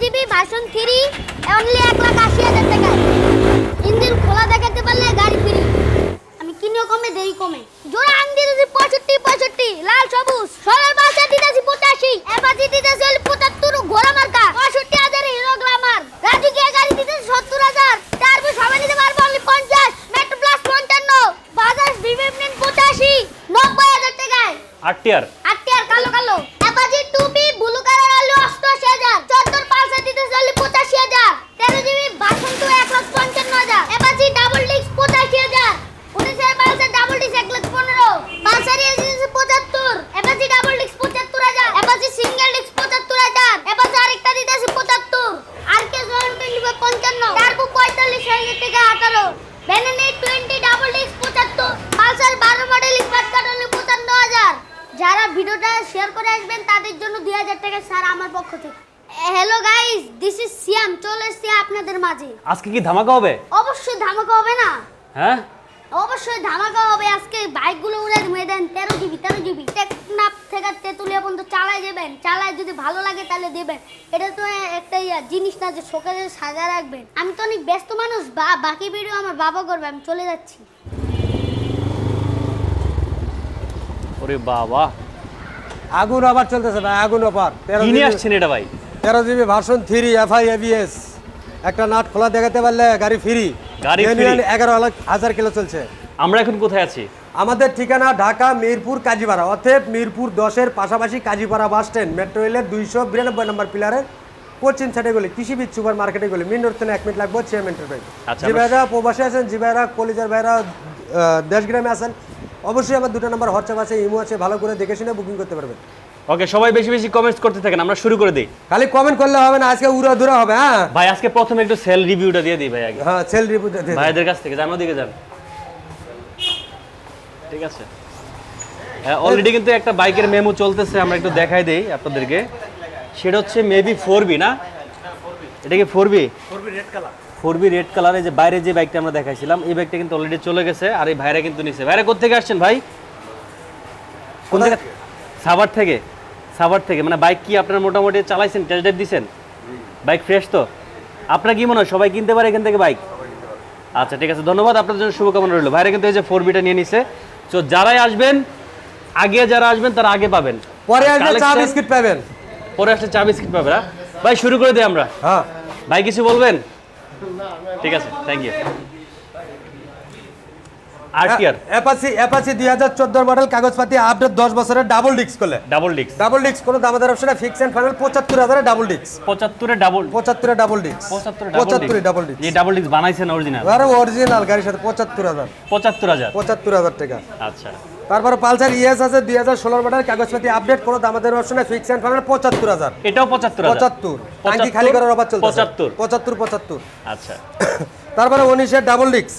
GB version three only এক লাখ আশি হাজার টাকা। ইঞ্জিন খোলা দেখাতে পারলে গাড়ি ফ্রি। আমি কিনেও কমে, দেই কমে। জোড়া আং দিতেছি পঁয়ষট্টি পঁয়ষট্টি। লাল, সবুজ। সোলার বাসা দিতেছি পঁচাশি। এবাজি দিতেছি হলো পঁচাত্তর, ঘোড়া মার্কা। পঁয়ষট্টি হাজার হিরো গ্লামার রাজু গিয়া গাড়ি দিতেছি সত্তর হাজার। টার্বো সবাই নিতে পারব অনলি পঞ্চাশ। মেট্রো প্লাস পঞ্চান্ন। বাজাজ ভিভেপনিন পঁচাশি। নব্বই হাজার টাকায়। আটটিয়ার আটটি আর কালো কালো অ্যাপাচি টুপি ব্লু কালার হলো অষ্টআশি হাজার চোদ্দোর পালসার দিতে চললে পঁচাশি হাজার তেরো জিবি বাসন টু এক লাখ পঞ্চান্ন হাজার অ্যাপাচি ডাবল ডিস্ক পঁচাশি হাজার উনিশের পালসার ডাবল ডিস্ক এক লাখ পনেরো পালসার এসেছে পঁচাত্তর অ্যাপাচি ডাবল ডিস্ক পঁচাত্তর হাজার অ্যাপাচি সিঙ্গেল ডিস্ক পঁচাত্তর হাজার অ্যাপাচি আরেকটা দিতেছে পঁচাত্তর আর কে জোন টোয়েন্টি ফাইভ পঞ্চান্ন টার্বো পঁয়তাল্লিশ হাজার টাকা আঠারো। ভ্যানেনে টোয়েন্টি ডাবল ডিস্ক পঁচাত্তর পালসার বারো মডেল স্মার্ট হলে পঁচান্ন হাজার। যারা ভিডিওটা শেয়ার করে আসবেন তাদের জন্য দুই হাজার টাকা স্যার আমার পক্ষ থেকে। Hello guys this is Siam চলে এসছি আপনাদের মাঝে। আজকে কি ধামাকা হবে? অবশ্যই ধামাকা হবে না। হ্যাঁ? অবশ্যই ধামাকা হবে আজকে বাইকগুলো উড়ে মেয়ে দেন তেরো জিবি তেরো জিবি থেকে তেঁতুলিয়া পর্যন্ত চালায় যাবেন চালায় যদি ভালো লাগে তাহলে দেবেন। এটা তো একটা ইয়া জিনিস না যে শোকেজে সাজা রাখবেন। আমি তো অনেক ব্যস্ত মানুষ বা বাকি ভিডিও আমার বাবা করবে আমি চলে যাচ্ছি। ওরে বাবা। আগুন আবার চলতেছে ভাই আগুন অফার তেরো আসছেন এটা ভাই? তেরো GB version three FI ABS একটা নাট খোলা দেখাতে পারলে গাড়ি ফ্রি গাড়ি? এগারো হাজার কিলো চলছে। আমরা এখন কোথায় আছি? আমাদের ঠিকানা ঢাকা মিরপুর কাজীপাড়া। অতএব মিরপুর দশের পাশাপাশি কাজীপাড়া বাস স্ট্যান্ড মেট্রো রেলের দুইশো বিরানব্বই নম্বর পিলারের পশ্চিম সাইডে গেলে কৃষিবিদ সুপার মার্কেটে গেলে। মেন রোড এক মিনিট লাগবে ভাই আচ্ছা, যে ভাইরা প্রবাসী আছেন যে ভাইরা কলিজার ভাইরা দেশগ্রামে আছেন অবশ্যই আমার দুটো নম্বর হোয়াটসঅ্যাপ আছে ইমো আছে ভালো করে দেখে শুনে বুকিং করতে পারবেন। ওকে সবাই বেশি বেশি কমেন্টস করতে থাকেন আমরা শুরু করে দিই। খালি কমেন্ট করলে হবে না আজকে উড়া দুরা হবে হ্যাঁ? ভাই আজকে প্রথমে একটু সেল রিভিউটা দিয়ে দিই ভাই আগে। হ্যাঁ সেল রিপোর্ট ভাইদের কাছ থেকে জানো দিকে যান। ঠিক আছে? হ্যাঁ অলরেডি কিন্তু একটা বাইকের মেমো চলতেছে আমরা একটু দেখাই দেই আপনাদেরকে। সেটা হচ্ছে মেবি ফোর বি না? এটা কি four B four B red colour কালারে যে বাইরে যে বাইকটা আমরা দেখাইছিলাম এই বাইকটা কিন্তু অলরেডি চলে গেছে আর এই ভাইরা কিন্তু নিছে। ভাইরা কোথেকে আসছেন ভাই? কোন থেকে সাভার থেকে। সাভার থেকে। মানে বাইক কি আপনার মোটামুটি চালাইছেন টেস্ট ড্রাইভ দিছেন? বাইক ফ্রেশ তো? আপনার কি মনে হয় সবাই কিনতে পারে এখান থেকে বাইক? আচ্ছা ঠিক আছে ধন্যবাদ আপনাদের জন্য শুভকামনা রইল। ভাইরা কিন্তু এই যে ফোর বিটা নিয়ে নিছে। তো যারাই আসবেন আগে যারা আসবেন তারা আগে পাবেন। পরে আসলে চা বিস্কিট পাবেন। পরে আসলে চা বিস্কিট পাবেন? ভাই শুরু করে দিই আমরা। হ্যাঁ। ভাই কিছু বলবেন? ঠিক আছে থ্যাংক ইউ আর অ্যাপাচি অ্যাপাচি দুই হাজার চোদ্দোর মডেল কাগজপাতি আপডেট দশ বছরের ডাবল ডিস্ক করলে। ডাবল ডিক্স ডাবল ডিস্ক কোনো দামাদার অপশনে ফিক্স অ্যান্ড ফাইনাল পঁচাত্তর হাজারে ডাবল ডিস্ক পঁচাত্তরে ডাবল পঁচাত্তরে ডাবল ডিস্ক পঁচাত্তরে পঁচাত্তরে ডাবল ডিস্ক যে ডাবল ডিক্স বানাইছেন অরিজিনাল আরে অরিজিনাল গাড়ির সাথে পঁচাত্তর হাজার। পঁচাত্তর হাজার। পঁচাত্তর হাজার টাকা। আচ্ছা। তারপরে পালসার ইএস আছে দুই হাজার ষোলোর মডেল কাগজপাতি আপডেট কোনো দামাদার অপশনে ফিক্স অ্যান্ড ফাইনাল পঁচাত্তর হাজার। এটাও পঁচাত্তর পঁচাত্তর। টাঙ্কি খালি করার অফার চলছে পঁচাত্তর। পঁচাত্তর পঁচাত্তর। আচ্ছা। তারপরে উনিশের ডাবল ডিস্ক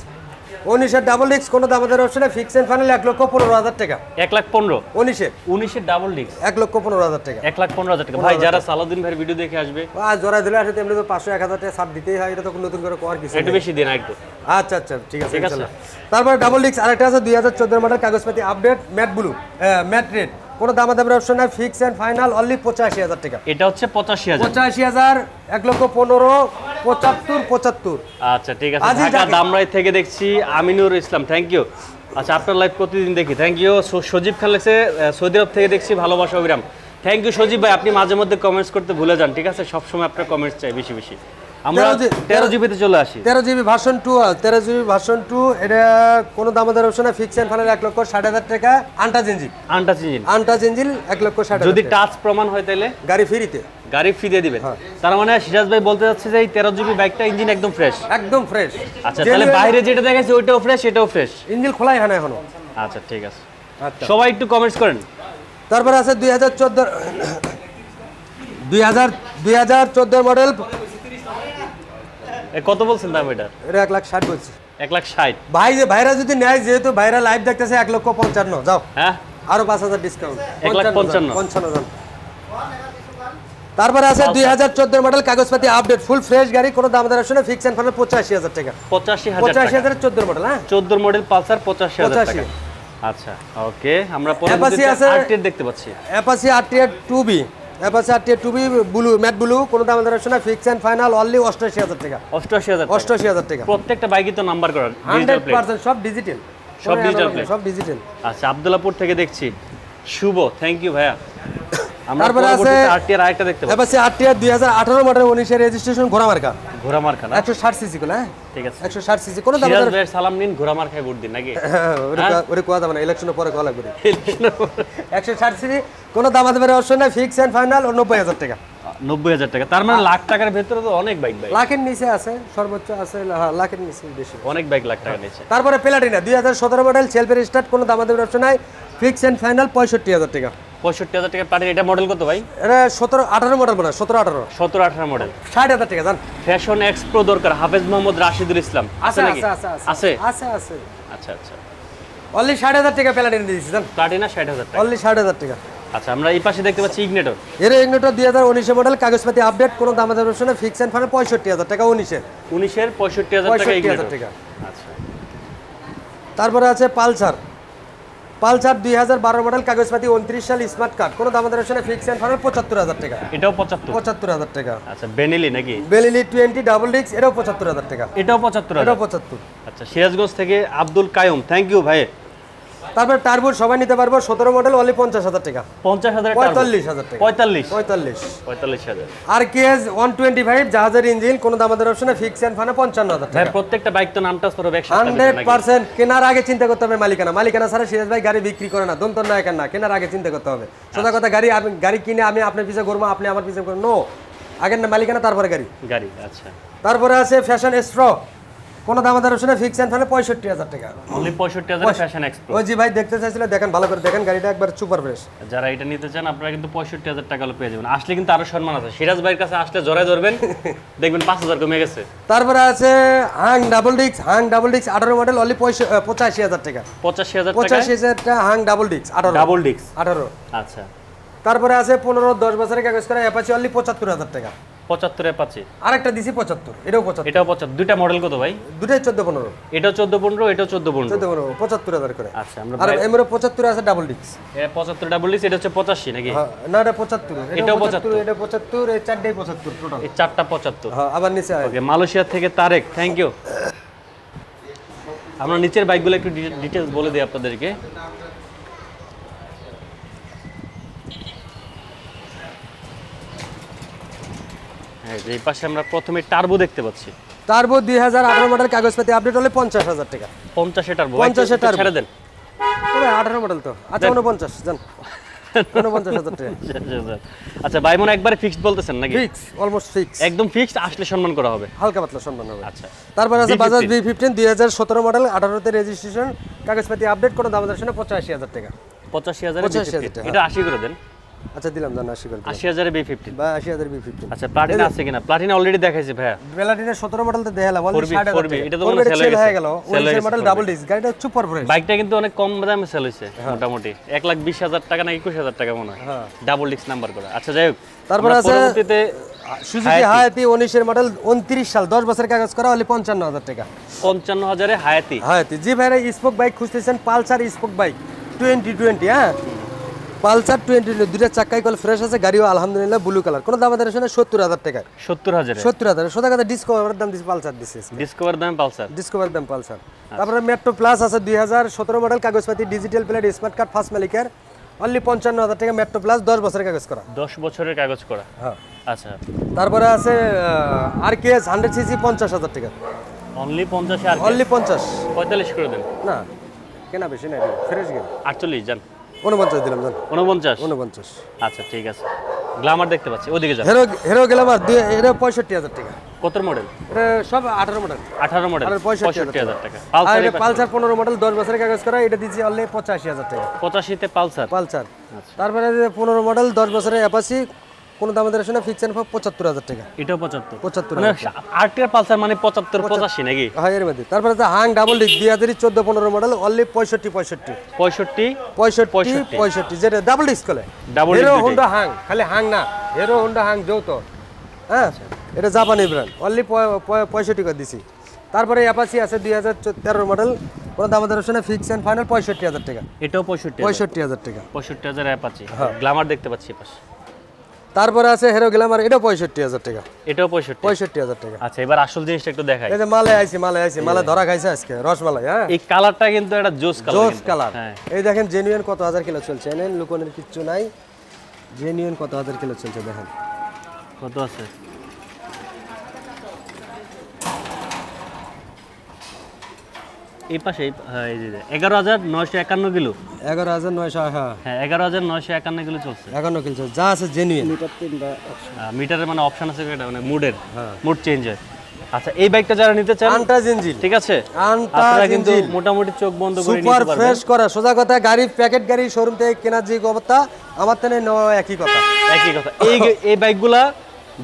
উনিশের ডাবল ডিস্ক কোনো দামাদের অপশনে ফিক্স এন্ড ফাইনাল এক লক্ষ পনেরো হাজার টাকা। এক লাখ পনেরো? উনিশের উনিশের ডাবল ডিক্স এক লক্ষ পনেরো হাজার টাকা। এক লাখ পনেরো হাজার টাকা। ভাই যারা সালাউদ্দিন ভাইয়ের ভিডিও দেখে আসবে। আর জোড়া দিলে আসলে এমনি তো পাঁচশো এক হাজার টাকা ছাড় দিতেই হয়। এটা তো নতুন করে করার কিছু একটু বেশি দিন একটু। আচ্ছা আচ্ছা ঠিক আছে ঠিক আছে। তারপরে ডাবল ডিক্স আরেকটা আছে দুই হাজার চোদ্দোর মডেল কাগজপাতি update matte blue matte red কোনো দামা দামের অপশন নাই ফিক্স অ্যান্ড ফাইনাল অনলি পঁচাশি হাজার টাকা। এটা হচ্ছে পঁচাশি হাজার। পঁচাশি হাজার এক লক্ষ পনেরো পঁচাত্তর পঁচাত্তর। আচ্ছা ঠিক আছে। ঢাকা দামরাই থেকে দেখছি আমিনুর ইসলাম থ্যাংক ইউ আচ্ছা আপনার লাইভ প্রতিদিন দেখি থ্যাংক ইউ সজীব খান লেগছে সৌদি আরব থেকে দেখছি ভালোবাসা অবিরাম থ্যাংক ইউ সজীব ভাই আপনি মাঝে মধ্যে কমেন্টস করতে ভুলে যান ঠিক আছে? সবসময় আপনার কমেন্টস চাই বেশি বেশি। আমরা তেরো জিবিতে চলে আসি। তেরো জিবি ভার্সন টু তেরো জিবি ভার্সন টু এটা কোনো দামাদার অপশন নাই। ফিক্স অ্যান্ড ফাইনাল এক লক্ষ ষাট হাজার টাকা। Untouch engine untouch engine untouch engine এক লক্ষ ষাট যদি টাচ প্রমাণ হয় তাহলে? গাড়ি ফ্রিতে গাড়ি ফ্রি দিয়ে দিবেন হ্যাঁ। তার মানে সিরাজ ভাই বলতে যাচ্ছে যে এই তেরো জিবি বাইকটা ইঞ্জিন একদম ফ্রেশ একদম ফ্রেশ আচ্ছা তাহলে বাইরে যেটা দেখাচ্ছে ওইটাও ফ্রেশ এটাও ফ্রেশ ইঞ্জিন খোলাই হয় না এখনও। আচ্ছা ঠিক আছে। আচ্ছা। সবাই একটু কমেন্টস করেন। তারপরে আছে দুই হাজার চোদ্দ দুই হাজার দুই হাজার চোদ্দোর মডেল কত বলছেন দাম এটার এটা এক লাখ ষাট বলছি। এক লাখ ষাট। ভাই যে ভাইরা যদি নেয় যেহেতু ভাইরা লাইভ দেখতেছে এক লক্ষ পঞ্চান্ন যাও। হ্যাঁ? আরও পাঁচ হাজার ডিসকাউন্ট এক লাখ পঞ্চান্ন। পঞ্চান্ন। তারপরে আছে দুই হাজার চোদ্দ মডেল কাগজপাতি আপডেট ফুল ফ্রেশ গাড়ি কোনো দাম দাঁড়ার শুনে ফিক্স অ্যান্ড ফাইনাল পঁচাশি হাজার টাকা। পঁচাশি পঁচাশি হাজার চোদ্দোর মডেল হ্যাঁ? চোদ্দ মডেল পালসার পঁচাশি হাজার পঁচাশি। টাকা। আচ্ছা ওকে আমরা Apache আছে- দেখতে পাচ্ছি। অ্যাপাসি আর টু বি অ্যাপাচি টি two B blue matte blue কোনো আমাদের দর না ফিক্স ফাইনাল অনলি অষ্টআশি হাজার টাকা। অষ্টআশি হাজার টাকা। হাজার টাকা। প্রত্যেকটা বাইকই তো নাম্বার করা ডিজিটাল হান্ড্রেড প্লেট পার্সেন্ট সব ডিজিটাল সব ডিজিটাল সব ডিজিটাল আচ্ছা আব্দুল্লাপুর থেকে দেখছি। শুভ থ্যাংক ইউ ভাইয়া। আমরা তারপরে আছে- আরটিআর আরেকটা দেখতে পাচ্ছি আরটিআর আর টি আর দুই হাজার আঠারো মডেল উনিশের রেজিস্ট্রেশন ঘোড়া মার্কা। ঘোড়া মার খানা। একশো ষাট সিসি গুলো হ্যাঁ? ঠিক আছে। একশো ষাট সিসি কোনো দাম সিরাজ দর ভাইয়ের সালাম নিন ঘোড়া মার ভোট দিন নাকি? ওরে কোয়া দাম না ইলেকশনের পরে কলা করি একশো ষাট সিসি কোনো দাম দেবার অবশ্যই না ফিক্স অ্যান্ড ফাইনাল ও নব্বই হাজার টাকা। নব্বই হাজার টাকা। তার মানে লাখ টাকার ভেতরে তো অনেক বাইক ভাই লাখের নিচে আছে সর্বোচ্চ আছে হ্যাঁ লাখের নিচে বেশি। অনেক বাইক লাখ টাকা নিয়েছে তারপরে প্লাটিনা দুই হাজার সতেরো মডেল সেলফের স্টার্ট কোনো দাম অপশন নাই ফিক্স অ্যান্ড ফাইনাল পঁয়ষট্টি হাজার টাকা। পঁয়ষট্টি হাজার টাকা পাঠিয়ে এটা মডেল কত ভাই? এটা সতেরো আঠারো মডেল মনে হয় সতেরো আঠারো। সতেরো আঠারো মডেল ষাট হাজার টাকা জান। ফ্যাশন এক্সপ্রো দরকার হাফেজ মোহাম্মদ রাশিদুল ইসলাম। আছে নাকি? আছে আছে আছে। আচ্ছা আচ্ছা। অনলি ষাট হাজার টাকা প্লাটিনা দিয়েছি জান। প্লাটিনা ষাট হাজার টাকা। অনলি ষাট হাজার টাকা। আচ্ছা আমরা এই পাশে দেখতে পাচ্ছি ইগনেটর এর ইগনোটা দুই হাজার উনিশে মডেল কাগজপাতি আপডেট কোনো দাম দেবার অপশন ফিক্স অ্যান্ড ফাইনাল পঁয়ষট্টি হাজার টাকা উনিশের উনিশের পঁয়ষট্টি হাজার ইগনেটর টাকা। আচ্ছা। তারপরে আছে পালসার। পালসার দুই হাজার বারো মডেল কাগজপাতি উনত্রিশ সাল স্মার্ট কার্ড। কোনো দাম দেবার অপশন ফিক্স অ্যান্ড ফাইনাল পঁচাত্তর হাজার টাকা। এটাও পঁচাত্তর? পঁচাত্তর হাজার টাকা। আচ্ছা বেনিলি নাকি? বেলিলি টোয়েন্টি ডাবল ডিক্স এটাও পঁচাত্তর হাজার টাকা। এটাও পঁচাত্তর এটাও পঁচাত্তর। আচ্ছা সিরাজগঞ্জ থেকে আব্দুল কায়ুম থ্যাংক ইউ ভাই। তারপর টার্বো সবাই নিতে পারব সতেরো মডেল অনলি পঞ্চাশ হাজার টাকা। পঞ্চাশ হাজার পঁয়তাল্লিশ হাজার টাকা। পঁয়তাল্লিশ। পঁয়তাল্লিশ। পঁয়তাল্লিশ হাজার। আর কেএস ওয়ান টোয়েন্টি ফাইভ জাহাজের ইঞ্জিন কোনো দামাদের অপশনে ফিক্স অ্যান্ড ফানে পঞ্চান্ন হাজার টাকা। প্রত্যেকটা বাইক তো নামটা একসাথে হান্ড্রেড পার্সেন্ট কেনার আগে চিন্তা করতে হবে মালিকানা। মালিকানা ছাড়া সিরাজ ভাই গাড়ি বিক্রি করে না দন্তর না একার না কেনার আগে চিন্তা করতে হবে। সোজা কথা গাড়ি আমি গাড়ি কিনে আমি আপনার পিছিয়ে করব আপনি আমার পিছিয়ে করব নো আগে না মালিকানা তারপরে গাড়ি। গাড়ি আচ্ছা। তারপরে আছে ফ্যাশন স্ট্র কোনো দামাদের অপশনে ফিক্স অ্যান্ড ফানে পঁয়ষট্টি হাজার টাকা। অনলি পঁয়ষট্টি হাজার ফ্যাশন এক্সপ্রো ওই জি ভাই দেখতে চাইছিল দেখেন ভালো করে দেখেন গাড়িটা একবার সুপার ফ্রেশ যারা এটা নিতে চান আপনারা কিন্তু পঁয়ষট্টি হাজার টাকা পেয়ে যাবেন। আসলে কিন্তু আরও সম্মান আছে। সিরাজ ভাইয়ের কাছে আসলে জোরে ধরবেন দেখবেন পাঁচ হাজার কমে গেছে। তারপরে আছে হাং ডাবল ডিক্স হাং ডাবল ডিক্স আঠারো মডেল অনলি পঁচাশি হাজার টাকা। পঁচাশি হাজার পঁচাশি হাজার টাকা হাং ডাবল ডিক্স আঠারো। ডাবল ডিস্ক আঠারো। আচ্ছা। তারপরে আছে পনেরো দশ বছরের কাগজ করা অ্যাপাচি অনলি পঁচাত্তর হাজার টাকা। পঁচাত্তর পাচ্ছি আরেকটা দিছি পঁচাত্তর এটাও পঁচাত্তর। এটাও পঁচাত্তর। দুইটা মডেল কত ভাই? দুটাই চোদ্দ পনেরো। এটাও চোদ্দ পনেরো এটাও চোদ্দ পনেরো। চোদ্দ পনেরো পঁচাত্তর হাজার করে। আচ্ছা আমরা আর এমরো পঁচাত্তর আছে ডাবল ডিক্স পঁচাত্তর ডাবল ডিস্ক এটা হচ্ছে পঁচাশি নাকি? হ্যাঁ না এটা পঁচাত্তর এটাও এটাও 75 পঁচাত্তর। এটা পঁচাত্তর এই চারটাই পঁচাত্তর টোটাল এই চারটা পঁচাত্তর। হ্যাঁ আবার নিচে। ওকে মালয়েশিয়া থেকে তারেক থ্যাংক ইউ আমরা নিচের বাইকগুলো একটু ডিটেলস বলে দিই আপনাদেরকে। এই পাশে আমরা প্রথমে টার্বো দেখতে পাচ্ছি। তারপর দুই হাজার আঠারো মডেল কাগজপাতি আপডেট হলে পঞ্চাশ হাজার টাকা। পঞ্চাশে টার্বো 50 এ turbo। ছেড়ে দেন। আঠারো মডেল তো। আচ্ছা উনপঞ্চাশ জান হাজার আচ্ছা ভাই মনে একবারে ফিক্সড বলতেছেন নাকি? ফিক্স অলমোস্ট ফিক্স একদম ফিক্সড আসলে সম্মান করা হবে। হালকা পাতলা সম্মান হবে। আচ্ছা। তারপর আছে B15 বাজাজ বি ফিফটিন দুই হাজার সতেরো মডেল আঠারোতে রেজিস্ট্রেশন কাগজপাতি আপডেট করে দাম দর্শনে পঁচাশি হাজার টাকা। পঁচাশি হাজার 85,000 টাকা। এটা আশি করে দেন। আচ্ছা দিলাম জান আশি দিলাম। আশি হাজারে বি ফিফটিন বা আশি হাজার বি ফিফটিন আচ্ছা প্লাটিনা আছে কিনা? প্লাটিনা অলরেডি দেখাইছে ভাইয়া। বেলাটিনের সতেরো মডেল তো দেখালাম 4B, 4B, এটা তো মনে হয় হয়ে সেল হয়ে গেল হয়ে উনিশের মডেল ডাবল ডিস গাড়িটা সুপার ফ্রেশ বাইকটা কিন্তু অনেক কম দামে সেল হয়েছে মোটামুটি। এক লাখ বিশ হাজার টাকা না একুশ হাজার টাকা মনে হয়। হ্যাঁ। ডাবল ডিস্ক নাম্বার করা। আচ্ছা যাই হোক তারপরে আছে- সুজুকি হায়াতি উনিশের মডেল উনত্রিশ সাল দশ বছরের কাগজ করা হলে পঞ্চান্ন হাজার টাকা। পঞ্চান্ন হাজারে হায়াতি হায়াতি জি ভাইরা স্পোক বাইক খুঁজতেছেন Pulsar spoke bike twenty twenty হ্যাঁ? পালসার টোয়েন্টি দুটা চাকাই কল ফ্রেশ আছে গাড়িও আলহামদুলিল্লাহ ব্লু কালার কোনো দাম আমাদের শুনে সত্তর হাজার টাকা। সত্তর হাজার সত্তর হাজার। সোজা কথা ডিসকভার দাম দিচ্ছে পালসার দিচ্ছে ডিসকভার দাম পালসার। ডিসকভার দাম পালসার। তারপরে মেট্রো প্লাস আছে দুই হাজার সতেরো মডেল কাগজপাতি digital plate smart card first মালিকের। অনলি পঞ্চান্ন হাজার টাকা মেট্রো প্লাস দশ বছরের কাগজ করা। দশ বছরের কাগজ করা। হ্যাঁ। আচ্ছা। তারপরে আছে আর কে এস হান্ড্রেড সিসি পঞ্চাশ হাজার টাকা। অনলি পঞ্চাশ অনলি পঞ্চাশ। পঁয়তাল্লিশ করে দেন। না কেনা বেশি না ফ্রেশ গেল আটচল্লিশ যান। উনপঞ্চাশ দিলাম জান। উনপঞ্চাশ উনপঞ্চাশ আচ্ছা ঠিক আছে। গ্লামার দেখতে পাচ্ছি ওদিকে যান হেরো হেরো গ্লামার এটা পঁয়ষট্টি হাজার টাকা। কত মডেল এটা সব আঠারো মডেল আঠারো মডেল পঁয়ষট্টি হাজার টাকা। আর পালসার পালসার পনেরো মডেল দশ বছরের কাগজ করা এটা দিচ্ছি অনলি পঁচাশি হাজার টাকা। পঁচাশিতে পালসার পালসার আচ্ছা। তারপরে যে পনেরো মডেল দশ বছরের অ্যাপাসি কোনো দাম আমাদের শুনে ফিক্স অ্যান্ড পঁচাত্তর হাজার টাকা। এটাও পঁচাত্তর। পঁচাত্তর মানে আরটিআর পালসার মানে পঁচাত্তর পঁচাশি নাকি? হ্যাঁ এর মধ্যে। তারপরে আছে হাং ডাবল ডিক দুই হাজার চোদ্দ পনেরো মডেল অনলি পঁয়ষট্টি পঁয়ষট্টি। পঁয়ষট্টি পঁয়ষট্টি পঁয়ষট্টি। যেটা ডাবল ডিস্ক করে Double হিরো হোন্ডা হাং খালি হাং না। হিরো হোন্ডা হাং যৌথ। হ্যাঁ এটা জাপানি ব্র্যান্ড অনলি পঁয়ষট্টি করে দিছি। তারপরে অ্যাপাসি আছে দুই হাজার তেরো মডেল কোনো দাম আমাদের শুনে ফিক্স অ্যান্ড ফাইনাল পঁয়ষট্টি হাজার টাকা। এটাও পঁয়ষট্টি পঁয়ষট্টি হাজার টাকা। পঁয়ষট্টি হাজার অ্যাপ আছে গ্লামার দেখতে পাচ্ছি পাশে তারপরে আছে হেরো আর এটা পঁয়ষট্টি হাজার টাকা। এটাও পঁয়ষট্টি। পঁয়ষট্টি হাজার টাকা। আচ্ছা এবার আসল জিনিসটা একটু দেখাই। এই যে মালে আইছি মালে আইছি মালে ধরা খাইছে আজকে রসমালাই হ্যাঁ? এই কালারটা কিন্তু একটা জোস কালার জোস কালার। হ্যাঁ। এই দেখেন জেনুইন কত হাজার কিলো চলছে? এনেন লুকনের কিচ্ছু নাই। জেনুইন কত হাজার কিলো চলছে দেখেন। কত আছে? এই পাশে এই- হ্যাঁ এই যে এগারো হাজার নয়শো একান্ন কিলো। এগারো হাজার নয়শো হ্যাঁ হ্যাঁ। এগারো হাজার নয়শো একান্ন কিলো চলছে। একান্ন কিলো চলছে যা আছে জেনুইন মিটারের মানে অপশন আছে এটা? মানে মুডের মুড চেঞ্জ হয়। আচ্ছা এই বাইকটা যারা নিতে চান আনটা জিঞ্জিল ঠিক আছে? আনটা কিন্তু মোটামুটি চোখ বন্ধ করে সুপার ফ্রেশ করা। সোজা কথা গাড়ি প্যাকেট গাড়ি শোরুম থেকে কেনার যে অবস্থা আমার তেনে নেওয়া একই কথা। একই কথা। এই এই বাইকগুলা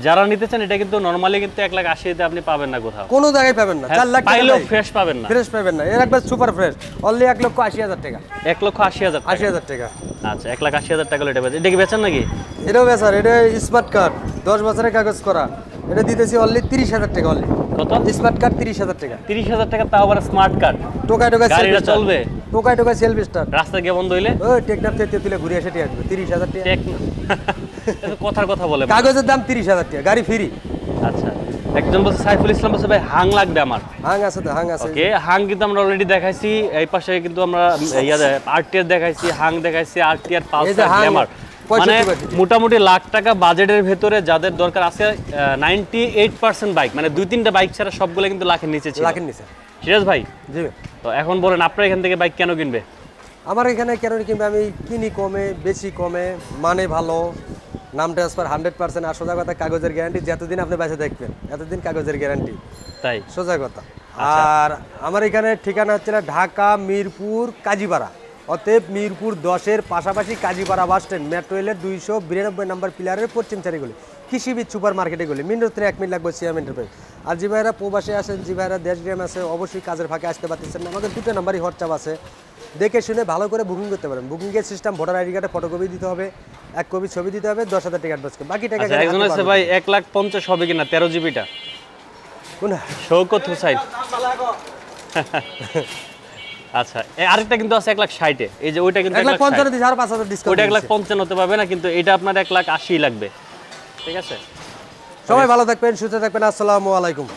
যারা নিতে চান এটা কিন্তু নরমালি কিন্তু এক লাখ আশিতে আপনি পাবেন না কোথাও। কোনো জায়গায় পাবেন না। চার লাখ পাইলেও ফ্রেশ পাবেন না। ফ্রেশ পাবেন না। এর একবার সুপার ফ্রেশ অনলি এক লক্ষ আশি হাজার টাকা। এক লক্ষ আশি হাজার টাকা। আশি হাজার টাকা। আচ্ছা এক লাখ আশি হাজার টাকা এটা এটা কি বেচেন নাকি? এটাও বেচার এটা স্মার্ট কার্ড দশ বছরের কাগজ করা। এটা দিতেছি অনলি তিরিশ হাজার টাকা অনলি কত? স্মার্ট কার্ড তিরিশ হাজার টাকা। তিরিশ হাজার টাকা তাও আবার স্মার্ট কার্ড টোকায় টোকায় গাড়িটা চলবে? টোকায় টোকায় সেলফ স্টার্ট রাস্তা গিয়ে বন্ধ হইলে? ওই টেকনাফ থেকে তুলে ঘুরে এসে আসবে তিরিশ হাজার টাকা। কথার কথা বলে কাগজের দাম তিরিশ হাজার টাকা গাড়ি ফ্রি আচ্ছা। একজন বলছে সাইফুল ইসলাম বলছে ভাই হাং লাগবে আমার। হাং আছে তো হাং আছে। ওকে হাং কিন্তু আমরা অলরেডি দেখাইছি। এই পাশে কিন্তু আমরা ইয়া আরটিআর দেখাইছি হাং দেখাইছি আরটিআর পালসার গ্ল্যামার 65 মানে মোটামুটি লাখ টাকা বাজেটের ভেতরে যাদের দরকার আছে নাইনটি এইট পার্সেন্ট বাইক মানে দুই তিনটা বাইক ছাড়া সবগুলো কিন্তু লাখের নিচে ছিল। লাখের নিচে। সিরাজ ভাই? জি তো এখন বলেন আপনার এখান থেকে বাইক কেন কিনবে? আমার এখানে কেন কিনবে? আমি কিনি কমে বেশি কমে মানে ভালো। নাম ট্রান্সফার হান্ড্রেড পার্সেন্ট আর সোজা কথা কাগজের গ্যারান্টি যতদিন আপনি বেঁচে দেখবেন এতদিন কাগজের গ্যারান্টি তাই? সোজা কথা। আর আমার এখানে ঠিকানা হচ্ছে না ঢাকা মিরপুর কাজীপাড়া। অতএব মিরপুর দশের পাশাপাশি কাজীপাড়া বাস স্ট্যান্ড মেট্রো রেলের দুইশো বিরানব্বই নম্বর পিলারের পশ্চিম চারিগুলি কৃষিবিদ সুপার মার্কেটে গলি মিনিট থেকে এক মিনিট লাগবে সিএম এন্টারপ্রাইজ। আর যে ভাইরা প্রবাসে আসেন যে ভাইরা দেশ গ্রাম আছে অবশ্যই কাজের ফাঁকে আসতে পারতেছেন না। আমাদের দুটো নাম্বারই হোয়াটসঅ্যাপ আছে। দেখে শুনে ভালো করে বুকিং করতে পারেন। বুকিংয়ের সিস্টেম ভোটার আইডি কার্ডে ফটোকপি দিতে হবে এক কপি ছবি দিতে হবে দশ হাজার টাকা অ্যাডভান্স বাকি টাকা আচ্ছা একজন আছে ভাই এক লাখ পঞ্চাশ হবে কিনা? তেরো জিবিটা? শৌকত হুসাইন। আচ্ছা আরেকটা কিন্তু আছে এক লাখ ষাটে এই যে ওইটা কিন্তু এক এক লাখ লাখ পঞ্চান্ন দিচ্ছে আর পাঁচ হাজার ডিসকাউন্ট ওইটা এক লাখ পঞ্চান্ন হতে পারবে না কিন্তু এটা আপনার এক লাখ আশি লাগবে। ঠিক আছে? সবাই ভালো থাকবেন সুস্থ থাকবেন আসসালামু আলাইকুম।